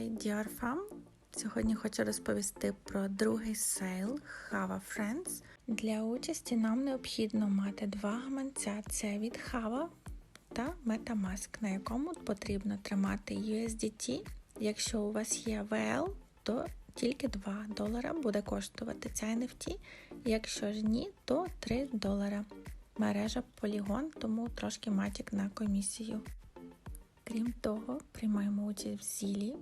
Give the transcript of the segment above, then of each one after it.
Hi Dior Fam. Сьогодні хочу розповісти про другий сейл Hava Friends. Для участі нам необхідно мати два гаманця. Це від Hava та Metamask, на якому потрібно тримати USDT. Якщо у вас є VL, то тільки 2 долара буде коштувати ця NFT. Якщо ж ні, то 3 долара. Мережа Polygon, тому трошки матік на комісію. Крім того, приймаємо участь в зілі,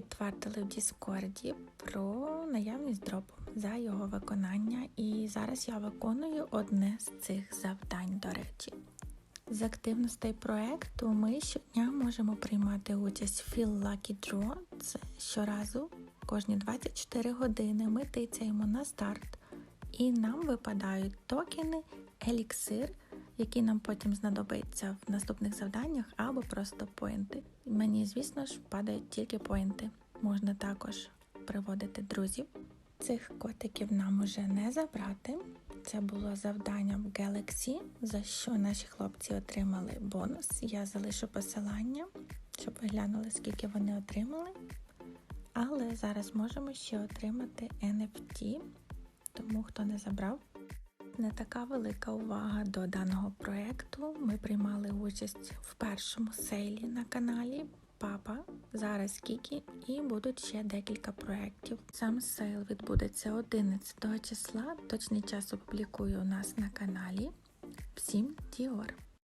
підтвердили в Діскорді про наявність дропу за його виконання. І зараз я виконую одне з цих завдань, до речі. З активностей проекту ми щодня можемо приймати участь в Feel Lucky Draw. Це щоразу, кожні 24 години ми тицяємо на старт, і нам випадають токени, еліксир, які нам потім знадобиться в наступних завданнях або просто поінти. Мені, звісно ж, падають тільки поінти. Можна також приводити друзів. Цих котиків нам уже не забрати. Це було завдання в Galaxy, за що наші хлопці отримали бонус. Я залишу посилання, щоб ви глянули, скільки вони отримали. Але зараз можемо ще отримати NFT, тому хто не забрав. Не така велика увага до даного проєкту. Ми приймали участь в першому сейлі на каналі Папа, зараз Кікі, і будуть ще декілька проєктів. Сам сейл відбудеться 11 числа. Точний час опублікую у нас на каналі. Всім Діор!